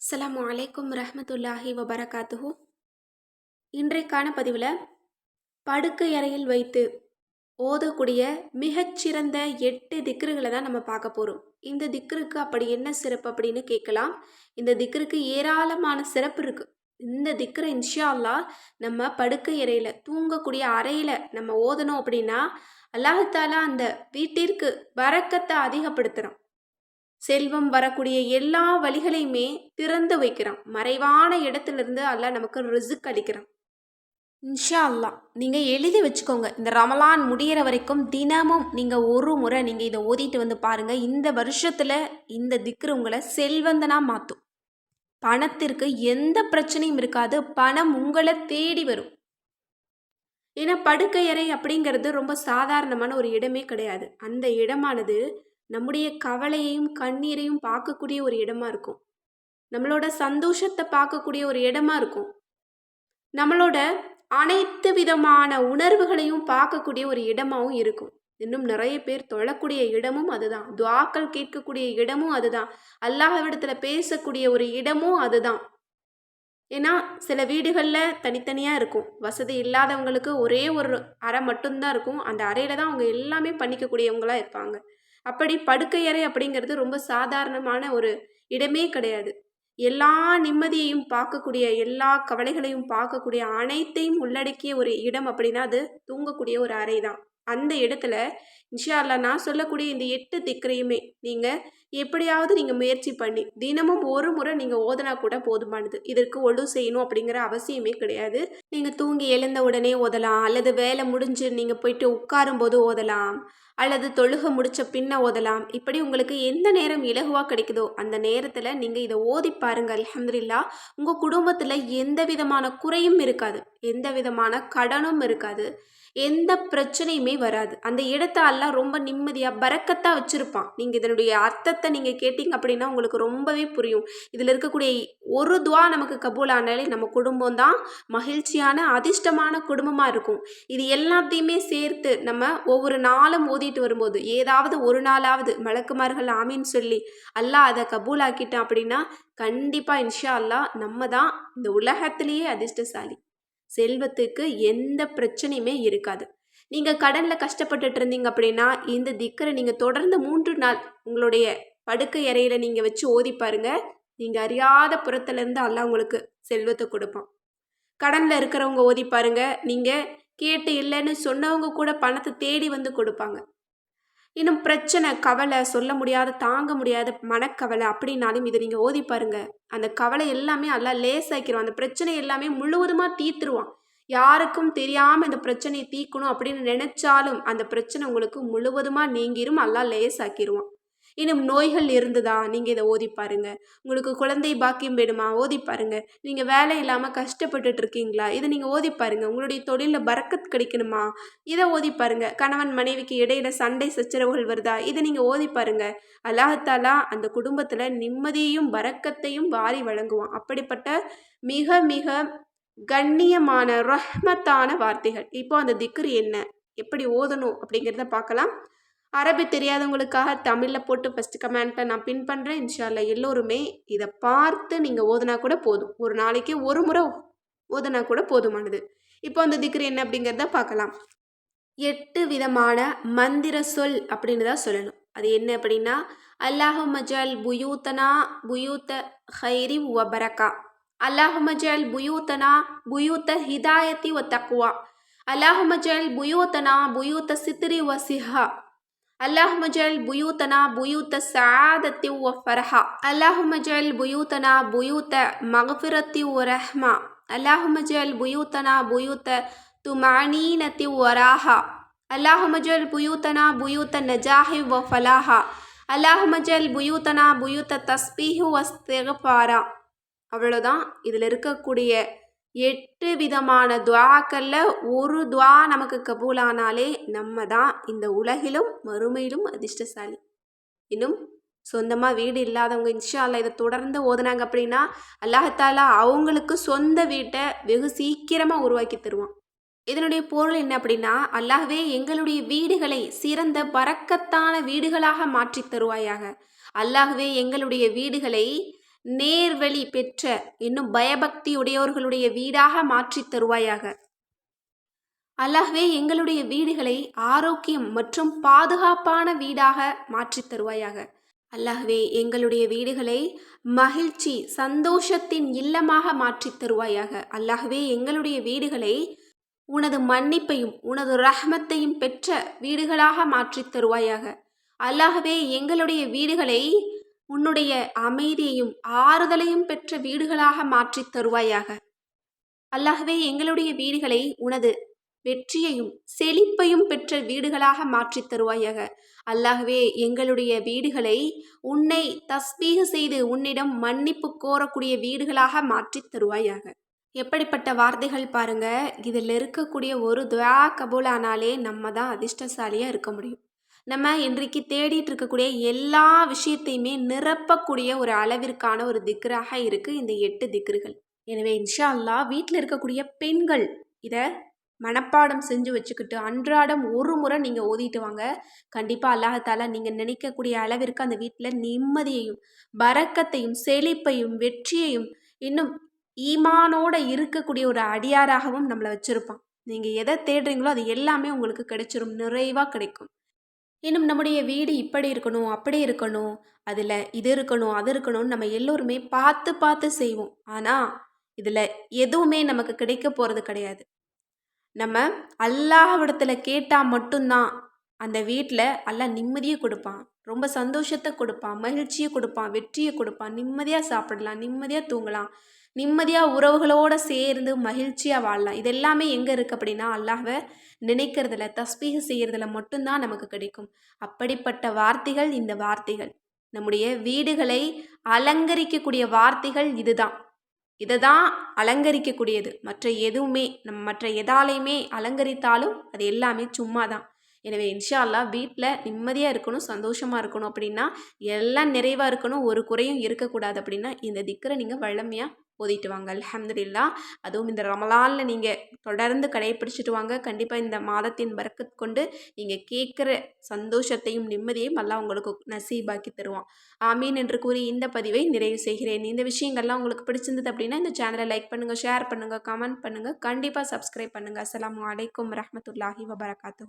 அஸ்லாம் அலைக்கும் ரஹமத்துல்லாஹி வபரகாத்துஹூ. இன்றைக்கான பதிவில் படுக்கை அறையில் வைத்து ஓதக்கூடிய மிகச்சிறந்த எட்டு திக்ருகளை தான் நம்ம பார்க்க போகிறோம் இந்த திக்ருக்கு அப்படி என்ன சிறப்பு அப்படின்னு கேட்கலாம். இந்த திக்ருக்கு ஏராளமான சிறப்பு இருக்குது இந்த திக்ரை இன்ஷா நம்ம படுக்கை அறையில் தூங்கக்கூடிய அறையில் நம்ம ஓதணும் அப்படின்னா அல்லாஹாலா அந்த வீட்டிற்கு வரக்கத்தை அதிகப்படுத்துகிறோம் செல்வம் வரக்கூடிய எல்லா வழிகளையுமே திறந்து வைக்கிறான். மறைவான இடத்துலேருந்து அல்லாஹ் நமக்கு ரிசுக் அளிக்கிறான். இன்ஷா அல்லா நீங்கள் எழுதி வச்சுக்கோங்க. இந்த ரமலான் முடியிற வரைக்கும் தினமும் நீங்கள் ஒரு முறை நீங்கள் இதை ஓதிட்டு வந்து பாருங்கள் இந்த வருஷத்தில் இந்த திக்ரு உங்களை செல்வந்தனாக மாற்றும் பணத்திற்கு எந்த பிரச்சனையும் இருக்காது. பணம் உங்களை தேடி வரும். ஏன்னா படுக்கையறை அப்படிங்கிறது ரொம்ப சாதாரணமான ஒரு இடமே கிடையாது. அந்த இடமானது நம்முடைய கவலையையும் கண்ணீரையும் பார்க்கக்கூடிய ஒரு இடமா இருக்கும். நம்மளோட சந்தோஷத்தை பார்க்கக்கூடிய ஒரு இடமா இருக்கும். நம்மளோட அனைத்து விதமான உணர்வுகளையும் பார்க்கக்கூடிய ஒரு இடமாவும் இருக்கும். இன்னும் நிறைய பேர் தொழக்கூடிய இடமும் அதுதான். துவாக்கள் கேட்கக்கூடிய இடமும் அதுதான். அல்லாஹவிடத்துல பேசக்கூடிய ஒரு இடமும் அதுதான். ஏன்னா சில வீடுகளில் தனித்தனியாக இருக்கும். வசதி இல்லாதவங்களுக்கு ஒரே ஒரு அறை மட்டும்தான் இருக்கும். அந்த அறையில் தான் அவங்க எல்லாமே பண்ணிக்கக்கூடியவங்களாக இருப்பாங்க. அப்படி படுக்கை அறை அப்படிங்கிறது ரொம்ப சாதாரணமான ஒரு இடமே கிடையாது. எல்லா நிம்மதியையும் பார்க்கக்கூடிய எல்லா கவலைகளையும் பார்க்கக்கூடிய அனைத்தையும் உள்ளடக்கிய ஒரு இடம் அப்படின்னா அது தூங்கக்கூடிய ஒரு அறை தான். அந்த இடத்துல இன்ஷா அல்லா நான் சொல்லக்கூடிய இந்த எட்டு திக்கரையுமே நீங்கள் எப்படியாவது நீங்கள் முயற்சி பண்ணி தினமும் ஒரு முறை நீங்கள் ஓதனா கூட போதுமானது. இதற்கு ஒழு செய்யணும் அப்படிங்கிற அவசியமே கிடையாது. நீங்கள் தூங்கி எழுந்த உடனே ஓதலாம் அல்லது வேலை முடிஞ்சு நீங்கள் போயிட்டு உட்காரும்போது ஓதலாம் அல்லது தொழுகை முடிச்ச பின்ன ஓதலாம். இப்படி உங்களுக்கு எந்த நேரம் இலகுவாக கிடைக்குதோ அந்த நேரத்தில் நீங்கள் இதை ஓதி பாருங்க அலமதுல்லா உங்கள் குடும்பத்தில் எந்த விதமான குறையும் இருக்காது எந்த விதமான கடனும் இருக்காது எந்த பிரச்சனையுமே வராது. அந்த இடத்த எல்லாம் ரொம்ப நிம்மதியாக பறக்கத்தாக வச்சுருப்பான். நீங்கள் இதனுடைய அர்த்தத்தை நீங்கள் கேட்டிங்க அப்படின்னா உங்களுக்கு ரொம்பவே புரியும். இதில் இருக்கக்கூடிய ஒரு துவா நமக்கு கபூல் ஆனாலே நம்ம குடும்பம் தான் மகிழ்ச்சியான அதிர்ஷ்டமான குடும்பமாக இருக்கும். இது எல்லாத்தையுமே சேர்த்து நம்ம ஒவ்வொரு நாளும் ஓதிட்டு வரும்போது ஏதாவது ஒரு நாளாவது மலக்குமார்கள் ஆமின்னு சொல்லி அல்லாஹ் அதை கபூல் ஆக்கிட்டான் அப்படின்னா கண்டிப்பாக இன்ஷா அல்லாஹ் நம்ம தான் இந்த உலகத்திலேயே அதிர்ஷ்டசாலி. செல்வத்துக்கு எந்த பிரச்சனையுமே இருக்காது. நீங்கள் கடனில் கஷ்டப்பட்டுட்டு இருந்தீங்க அப்படின்னா இந்த திக்கரை நீங்கள் தொடர்ந்து மூன்று நாள் உங்களுடைய படுக்கை அறையில் நீங்கள் வச்சு ஓதி பாருங்க. நீங்கள் அறியாத புறத்துலேருந்து அல்ல உங்களுக்கு செல்வத்தை கொடுப்பான். கடனில் இருக்கிறவங்க ஓதி பாருங்க. நீங்கள் கேட்டு இல்லைன்னு சொன்னவங்க கூட பணத்தை தேடி வந்து கொடுப்பாங்க. இன்னும் பிரச்சனை கவலை சொல்ல முடியாத தாங்க முடியாத மனக்கவலை அப்படின்னாலும் இதை நீங்கள் ஓதி பாருங்க. அந்த கவலை எல்லாமே எல்லாம் லேசாக்கிடுவான் அந்த பிரச்சனை எல்லாமே முழுவதுமாக தீர்த்துருவான். யாருக்கும் தெரியாமல் இந்த பிரச்சனையை தீர்க்கணும் அப்படின்னு நினைச்சாலும் அந்த பிரச்சனை உங்களுக்கு முழுவதுமாக நீங்கிரும் எல்லாம் லேசாக்கிடுவான் இன்னும் நோய்கள் இருந்ததா? நீங்கள் இதை ஓதி பாருங்க. உங்களுக்கு குழந்தை பாக்கியம் வேணுமா? ஓதி பாருங்க. நீங்கள் வேலை இல்லாமல் கஷ்டப்பட்டுட்டு இருக்கீங்களா? இதை நீங்கள் ஓதி பாருங்க. உங்களுடைய தொழிலில் பறக்கத் கிடைக்கணுமா? இதை ஓதி பாருங்க. கணவன் மனைவிக்கு இடையில சண்டை சச்சரவுகள் வருதா? இதை நீங்கள் ஓதி பாருங்க. அல்லாஹாலா அந்த குடும்பத்தில் நிம்மதியையும் பறக்கத்தையும் வாரி வழங்குவான். அப்படிப்பட்ட மிக மிக கண்ணியமான ரஹ்மத்தான வார்த்தைகள். இப்போ அந்த திக்ரு என்ன? எப்படி ஓதணும் அப்படிங்கிறத பார்க்கலாம். அரபி தெரியாதவங்களுக்காக தமிழில் போட்டு ஃபஸ்ட்டு கமெண்ட்டை நான் பின் பண்ணுறேன் இன்ஷால்லா எல்லோருமே இதை பார்த்து நீங்கள் ஓதுனா கூட போதும். ஒரு நாளைக்கு ஒரு முறை ஓதுனா கூட போதுமானது. இப்போ அந்த திக்ரு என்ன அப்படிங்கிறத பார்க்கலாம். எட்டு விதமான மந்திர சொல் அப்படின்னு தான் சொல்லணும். அது என்ன அப்படின்னா அல்லாஹு மஜால் புயூத்தனா புயூத்த ஹைரி வ اللهم اجعل بيوتنا بيوت هداية وتقوى اللهم اجعل بيوتنا بيوت ستر وصحة اللهم اجعل بيوتنا بيوت سعادة وفرحة اللهم اجعل بيوتنا بيوت مغفرة ورحمة. اللهم اجعل بيوتنا بيوت طمأنينة وراحة. اللهم اجعل بيوتنا بيوت نجاح وفلاح اللهم اجعل بيوتنا بيوت تسبيح واستغفار அவ்வளோதான் இதில் இருக்கக்கூடிய எட்டு விதமான துவாக்களில் ஒரு துவா நமக்கு கபூலானாலே நம்ம தான் இந்த உலகிலும் மறுமையிலும் அதிர்ஷ்டசாலி. இன்னும் சொந்தமாக வீடு இல்லாதவங்க இன்ஷா அல்லா இதை தொடர்ந்து ஓதுனாங்க அப்படின்னா அல்லாஹாலா அவங்களுக்கு சொந்த வீட்டை வெகு சீக்கிரமாக உருவாக்கி தருவான். இதனுடைய பொருள் என்ன அப்படின்னா அல்லாஹ்வே எங்களுடைய வீடுகளை சிறந்த பறக்கத்தான வீடுகளாக மாற்றி தருவாயாக. அல்லாஹ்வே எங்களுடைய வீடுகளை நேர்வழி பெற்ற இன்னும் பயபக்தி உடையோர்களுடைய வீடாக மாற்றித் தருவாயாக. அல்லாஹ்வே எங்களுடைய வீடுகளை ஆரோக்கியம் மற்றும் பாதுகாப்பான வீடாக மாற்றித் தருவாயாக. அல்லாஹ்வே எங்களுடைய வீடுகளை மகிழ்ச்சி சந்தோஷத்தின் இல்லமாக மாற்றித் தருவாயாக. அல்லாஹ்வே எங்களுடைய வீடுகளை உனது மன்னிப்பையும் உனது ரஹ்மத்தையும் பெற்ற வீடுகளாக மாற்றித் தருவாயாக. அல்லாஹ்வே எங்களுடைய வீடுகளை உன்னுடைய அமைதியையும் ஆறுதலையும் பெற்ற வீடுகளாக மாற்றித் தருவாயாக. அல்லாஹ்வே எங்களுடைய வீடுகளை உனது வெற்றியையும் செழிப்பையும் பெற்ற வீடுகளாக மாற்றித் தருவாயாக. அல்லாகவே எங்களுடைய வீடுகளை உன்னை தஸ்பீக செய்து உன்னிடம் மன்னிப்பு கோரக்கூடிய வீடுகளாக மாற்றித் தருவாயாக. எப்படிப்பட்ட வார்த்தைகள் பாருங்க. இதில் இருக்கக்கூடிய ஒரு துவா கபூலானாலே நம்ம தான் அதிர்ஷ்டசாலியாக இருக்க முடியும். நம்ம இன்றைக்கு தேடிட்டு இருக்கக்கூடிய எல்லா விஷயத்தையுமே நிரப்பக்கூடிய ஒரு அளவிற்கான ஒரு திக்ராக இருக்குது இந்த எட்டு திக்ருகள் எனவே இன்ஷா அல்லாஹ் வீட்டில் இருக்கக்கூடிய பெண்கள் இதை மனப்பாடம் செஞ்சு வச்சுக்கிட்டு அன்றாடம் ஒரு முறை நீங்கள் ஓதிட்டு வாங்க. கண்டிப்பாக அல்லாஹால நீங்கள் நினைக்கக்கூடிய அளவிற்கு அந்த வீட்டில் நிம்மதியையும் பறக்கத்தையும் செழிப்பையும் வெற்றியையும் இன்னும் ஈமானோட இருக்கக்கூடிய ஒரு அடியாராகவும் நம்மளை வச்சுருப்பான். நீங்கள் எதை தேடுறீங்களோ அது எல்லாமே உங்களுக்கு கிடைச்சிரும் நிறைவாக கிடைக்கும். இன்னும் நம்முடைய வீடு இப்படி இருக்கணும் அப்படி இருக்கணும் அதில் இது இருக்கணும் அது இருக்கணும்னு நம்ம எல்லோருமே பார்த்து பார்த்து செய்வோம். ஆனால் இதில் எதுவுமே நமக்கு கிடைக்க போகிறது கிடையாது. நம்ம அல்லாஹ்விடத்தில் கேட்டால் மட்டும்தான் அந்த வீட்டில் எல்லாம் நிம்மதியை கொடுப்பான். ரொம்ப சந்தோஷத்தை கொடுப்பான் மகிழ்ச்சியை கொடுப்பான் வெற்றியை கொடுப்பான் நிம்மதியாக சாப்பிடலாம் நிம்மதியாக தூங்கலாம். நிம்மதியாக உறவுகளோடு சேர்ந்து மகிழ்ச்சியாக வாழலாம். இது எல்லாமே எங்கே இருக்குது அப்படின்னா அல்லாஹை நினைக்கிறதுல தஸ்பீக செய்கிறதுல மட்டும்தான் நமக்கு கிடைக்கும். அப்படிப்பட்ட வார்த்தைகள் இந்த வார்த்தைகள். நம்முடைய வீடுகளை அலங்கரிக்கக்கூடிய வார்த்தைகள் இதுதான். இதை தான் அலங்கரிக்கக்கூடியது. மற்ற எதுவுமே நம்ம மற்ற எதாலையுமே அலங்கரித்தாலும் அது எல்லாமே சும்மா தான் எனவே இன்ஷா அல்லா வீட்டில் நிம்மதியாக இருக்கணும் சந்தோஷமாக இருக்கணும் அப்படின்னா எல்லாம் நிறைவாக இருக்கணும் ஒரு குறையும் இருக்கக்கூடாது அப்படின்னா இந்த திக்கரை நீங்கள் வழமையாக ஓதிட்டு வாங்க. அலமதுல்லா அதுவும் இந்த ரமலானில் நீங்கள் தொடர்ந்து கடைப்பிடிச்சிட்டு வாங்க. கண்டிப்பாக இந்த மாதத்தின் பறக்கத் கொண்டு நீங்கள் கேட்குற சந்தோஷத்தையும் நிம்மதியையும் எல்லாம் உங்களுக்கு நசீபாக்கி தருவான். ஆமீன் என்று கூறி இந்த பதிவை நிறைவு செய்கிறேன். இந்த விஷயங்கள்லாம் உங்களுக்கு பிடிச்சிருந்தது அப்படின்னா இந்த சேனலை லைக் பண்ணுங்கள் ஷேர் பண்ணுங்கள் கமெண்ட் பண்ணுங்கள் கண்டிப்பாக சப்ஸ்கிரைப் பண்ணுங்கள் அஸ்லாம் வலைக்கம் ரஹமத்துல்லாஹி வபரகாத்து